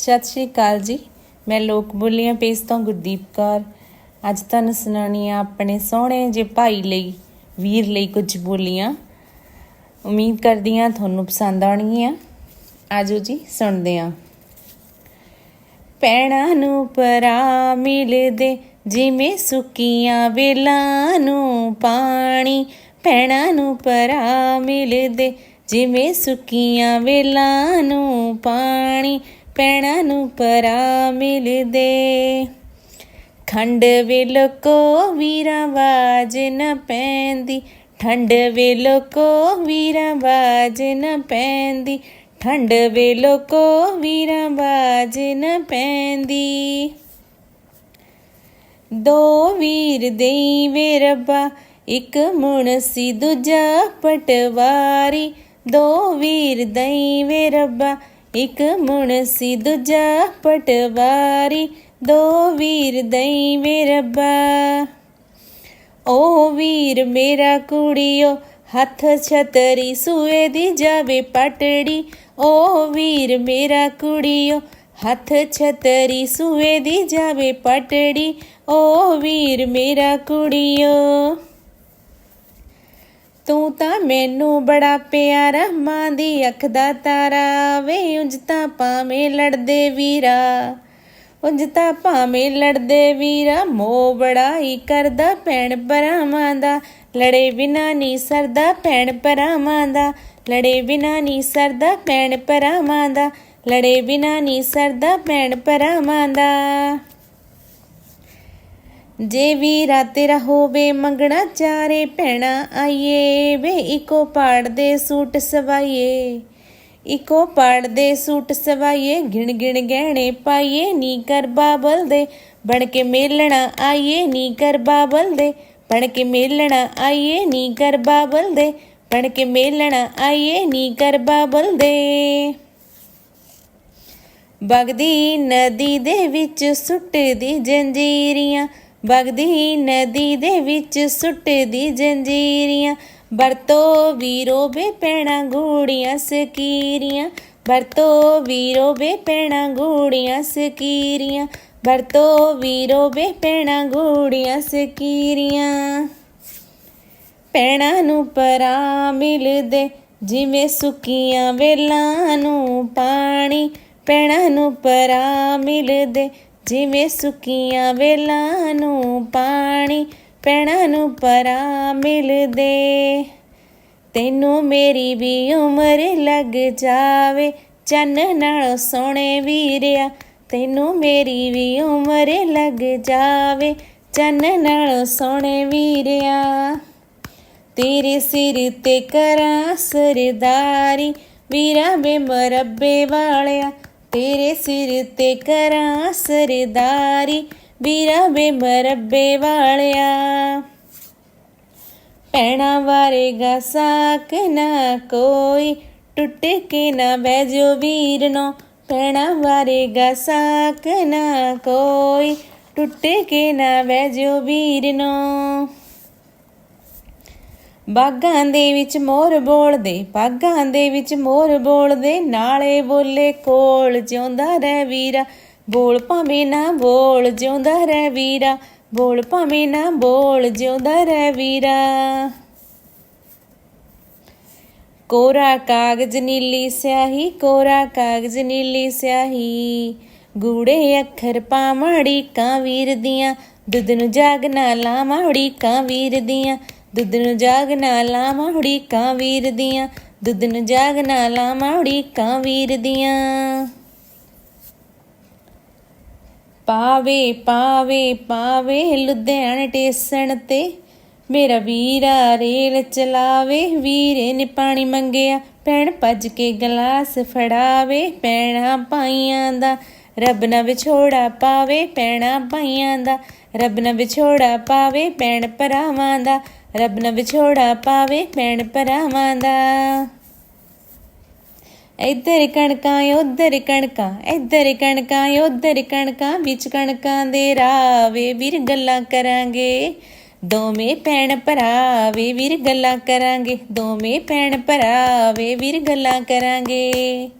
ਸਤਿ ਸ਼੍ਰੀ ਅਕਾਲ ਜੀ। ਮੈਂ ਲੋਕ ਬੋਲੀਆਂ ਪੇਸ਼ ਤੋਂ ਗੁਰਦੀਪ ਕੌਰ। ਅੱਜ ਤੁਹਾਨੂੰ ਸੁਣਾਉਣੀ ਆ ਆਪਣੇ ਸੋਹਣੇ ਜੇ ਭਾਈ ਲਈ, ਵੀਰ ਲਈ ਕੁਝ ਬੋਲੀਆਂ। ਉਮੀਦ ਕਰਦੀ ਆ ਤੁਹਾਨੂੰ ਪਸੰਦ ਆਉਣਗੀਆਂ। ਆਜੋ ਜੀ, ਸੁਣਦੇ ਆ ਪੈਣਾ ਨੂੰ ਪਰਾ ਮਿਲਦੇ, ਜਿਵੇਂ ਸੁੱਕੀਆਂ ਵੇਲਾਂ ਨੂੰ ਪਾਣੀ। ਪੈਣਾ ਨੂੰ ਪਰਾ ਮਿਲਦੇ, ਜਿਵੇਂ ਸੁੱਕੀਆਂ ਵੇਲਾਂ ਨੂੰ ਪਾਣੀ। ਪੈਣਾ ਨੂੰ ਪਰਾ ਮਿਲਦੇ। ਖੰਡ ਵੇਲ ਕੋ ਵੀਰਾਂ ਬਾਜ ਨ ਪੈਂਦੀ। ਠੰਡ ਵੇਲ ਕੋ ਵੀਰਾਂ ਬਾਜ ਨ ਪੈਂਦੀ। ਠੰਡ ਵੇਲ ਕੋ ਵੀਰਾਂ ਬਾਜ ਨ ਪੈਂਦੀ। ਦੋ ਵੀਰ ਦੇਈ ਵੇ ਰੱਬਾ, ਇੱਕ ਮੁਨਸੀ ਦੂਜਾ ਪਟਵਾਰੀ। ਦੋ ਵੀਰ ਦੇਈ ਵੇ ਰੱਬਾ ਇੱਕ ਮੁਨਸੀ ਦੂਜਾ ਪਟਵਾਰੀ ਦੋ ਵੀਰ ਦੇਈ ਵੇ ਰੱਬਾ ਓ ਵੀਰ ਮੇਰਾ ਕੁੜੀਓ ਹੱਥ ਛਤਰੀ ਸੂਏ ਦੀ ਜਾਵੇ ਪਟੜੀ ਓ ਵੀਰ ਮੇਰਾ ਕੁੜੀਓ ਹੱਥ ਛਤਰੀ ਸੂਏ ਦੀ ਜਾਵੇ ਪਟੜੀ ਓ ਵੀਰ ਮੇਰਾ ਕੁੜੀਓ ਤੂੰ ਤਾਂ ਮੈਨੂੰ ਬੜਾ ਪਿਆਰਾ ਮਾਂ ਦੀ ਅੱਖ ਦਾ ਤਾਰਾ ਵੇ, ਉਂਝ ਤਾਂ ਭਾਵੇਂ ਲੜਦੇ ਵੀਰਾ। ਉਂਝ ਤਾਂ ਭਾਵੇਂ ਲੜਦੇ ਵੀਰਾ, ਮੋਹ ਬੜਾ ਹੀ ਕਰਦਾ ਭੈਣ ਭਰਾਵਾਂ ਦਾ। ਲੜੇ ਬਿਨਾ ਨਹੀਂ ਸਰਦਾ ਭੈਣ ਭਰਾਵਾਂ ਦਾ। ਲੜੇ ਬਿਨਾ ਨਹੀਂ ਸਰਦਾ ਭੈਣ ਭਰਾਵਾਂ ਦਾ। ਲੜੇ ਬਿਨਾ ਨਹੀਂ ਸਰਦਾ ਭੈਣ ਭਰਾਵਾਂ ਦਾ। ਜੇ ਵੀਰਾ ਤੇਰਾ ਹੋਵੇ ਮੰਗਣਾ ਚਾਰੇ ਭੈਣਾ ਆਈਏ, ਵੇ ਇਕੋ ਪਾੜ ਦੇ ਸੂਟ ਸਵਾਈਏ। ਇਕੋ ਪਾੜ ਦੇ ਸੂਟ ਸਵਾਈਏ, ਗਿਣ ਗਿਣ ਗਹਿਣੇ ਪਾਈਏ, ਨੀ ਕਰ ਬਾਬਲ ਦੇ ਬਣ ਕੇ ਮੇਲਣਾ ਆਈਏ, ਨੀ ਕਰ ਬਾਬਲ ਦੇ ਬਣ ਕੇ ਮੇਲਣਾ ਆਈਏ, ਨੀ ਕਰ ਬਾਬਲ ਦੇ ਬਣ ਕੇ ਮੇਲਣਾ ਆਈਏ, ਨੀ ਕਰ ਬਾਬਲ ਦੇ। ਬਗਦੀ ਨਦੀ ਦੇ ਵਿੱਚ ਸੁੱਟਦੀ ਜੰਜੀਰੀਆਂ ਵਗਦੀ ਨਦੀ ਦੇ ਵਿੱਚ ਸੁੱਟਦੀ ਜੰਜੀਰੀਆਂ, ਵਰਤੋ ਵੀਰੋ ਬੇ ਪੈਣਾ ਗੂੜੀਆਂ ਸਕੀਰੀਆਂ, ਵਰਤੋ ਵੀਰੋ ਬੇ ਪੈਣਾ ਗੂੜੀਆਂ ਸਕੀਰੀਆਂ, ਵਰਤੋ ਵੀਰੋ ਬੇ ਪੈਣਾ ਗੂੜੀਆਂ ਸਕੀਰੀਆਂ। ਪੈਣਾ ਨੂੰ ਪਰਾ ਮਿਲਦੇ, ਜਿਵੇਂ ਸੁੱਕੀਆਂ ਵੇਲਾਂ ਨੂੰ ਪਾਣੀ, ਪੈਣਾ ਨੂੰ ਪਰਾ ਮਿਲਦੇ ਜਿਵੇਂ ਸੁੱਕੀਆਂ ਵੇਲਾਂ ਨੂੰ ਪਾਣੀ ਪੈਣਾ ਨੂੰ ਪਰਾ ਮਿਲਦੇ। ਤੈਨੂੰ ਮੇਰੀ ਵੀ ਉਮਰ ਲੱਗ ਜਾਵੇ, ਚੰਨ ਨਾਲ ਸੋਹਣੇ ਵੀਰਿਆ। ਤੈਨੂੰ ਮੇਰੀ ਵੀ ਉਮਰ ਲੱਗ ਜਾਵੇ, ਚੰਨ ਨਾਲ ਸੋਹਣੇ ਵੀਰਿਆ। ਤੇਰੇ ਸਿਰ ਤੇ ਕਰਾਂ ਸਰਦਾਰੀ, ਵੀਰਾ ਬੇ ਮਰੱਬੇ ਵਾਲਿਆ। ਤੇਰੇ ਸਿਰ ਤੇ ਕਰਾਂ ਸਰਦਾਰੀ ਵੀਰਾ ਬੇ ਮਰੱਬੇ ਵਾਲਿਆ। ਪੈਣਾ ਵਾਰੇਗਾ ਸਾਕ ਨਾ ਕੋਈ, ਟੁੱਟ ਕੇ ਨਾ ਬਹਿ ਜੋ ਵੀਰ ਨੋ ਪੈਣਾ ਵਾਰੇਗਾ ਸਾਕ ਨਾ ਕੋਈ, ਟੁੱਟ ਕੇ ਨਾ ਬਹਿ ਜੋ ਵੀਰ ਨੋ ਬਾਗਾਂ ਦੇ ਵਿੱਚ ਮੋਰ ਬੋਲਦੇ, ਬਾਗਾਂ ਦੇ ਵਿੱਚ ਮੋਰ ਬੋਲਦੇ, ਨਾਲੇ ਬੋਲੇ ਕੋਲ ਜਿਉਂਦਾ ਰਹਿ ਵੀਰਾ, ਬੋਲ ਭਾਵੇਂ ਨਾ ਬੋਲ ਜਿਉਂਦਾ ਰਹਿ ਵੀਰਾ, ਬੋਲ ਭਾਵੇਂ ਨਾ ਬੋਲ ਜਿਉਂਦਾ ਰਹਿ ਵੀਰਾ। ਕੋਰਾ ਕਾਗਜ਼ ਨੀਲੀ ਸਿਆਹੀ, ਕੋਰਾ ਕਾਗਜ਼ ਨੀਲੀ ਸਿਆਹੀ, ਗੂੜੇ ਅੱਖਰ ਪਾਵੜੀ ਕਾਂ ਵੀਰ ਦੀਆਂ, ਦੁੱਧ ਨੂੰ ਜਾਗ ਜਾਗਣਾ ਲਾਵਾੜੀ ਕਾਂ ਵੀਰ ਦੀਆਂ ਦੁੱਧ ਨੂੰ ਜਾਗ ਜਾਗਣਾ ਲਾਵਾੜੀ ਕਾਂ ਵੀਰ ਦੀਆਂ। ਦੁੱਧ ਨੂੰ ਜਾਗ ਜਾਗਣਾ ਲਾਵਾੜੀ ਕਾਂ ਵੀਰ ਦੀਆਂ। ਪਾਵੇ ਪਾਵੇ ਪਾਵੇ ਲੁਧਿਆਣ ਟੇਸਣ ਤੇ। ਮੇਰਾ ਵੀਰਾ ਰੇਲ ਚਲਾਵੇ, ਵੀਰੇ ਨੇ ਪਾਣੀ ਮੰਗਿਆ। ਭੈਣ ਭੱਜ ਕੇ ਗਲਾਸ ਫੜਾਵੇ, ਪੈਣਾ ਪਾਈਆਂ ਦਾ। ਰੱਬ ਨਾ ਵਿਛੋੜਾ ਪਾਵੇ, ਪੈਣਾ ਪਾਈਆਂ ਦਾ। ਰੱਬ ਨਾ ਵਿਛੋੜਾ ਪਾਵੇ, ਭੈਣ ਭਰਾਵਾਂ ਦਾ। ਰੱਬ ਨਾ ਵਿਛੋੜਾ ਪਾਵੇ ਭੈਣ ਭਰਾਵਾਂ ਦਾ। ਇੱਧਰ ਕਣਕਾਂ, ਉੱਧਰ ਕਣਕਾਂ, ਇੱਧਰ ਕਣਕਾਂ, ਉੱਧਰ ਕਣਕਾਂ, ਵਿੱਚ ਕਣਕਾਂ ਦੇ ਰਾਵੇ ਵੀਰ ਗੱਲਾਂ ਕਰਾਂਗੇ। ਦੋਵੇਂ ਭੈਣ ਭਰਾ ਵੇ ਵੀਰ ਗੱਲਾਂ ਕਰਾਂਗੇ, ਦੋਵੇਂ ਭੈਣ ਭਰਾ ਵੇ ਵੀਰ ਗੱਲਾਂ ਕਰਾਂਗੇ।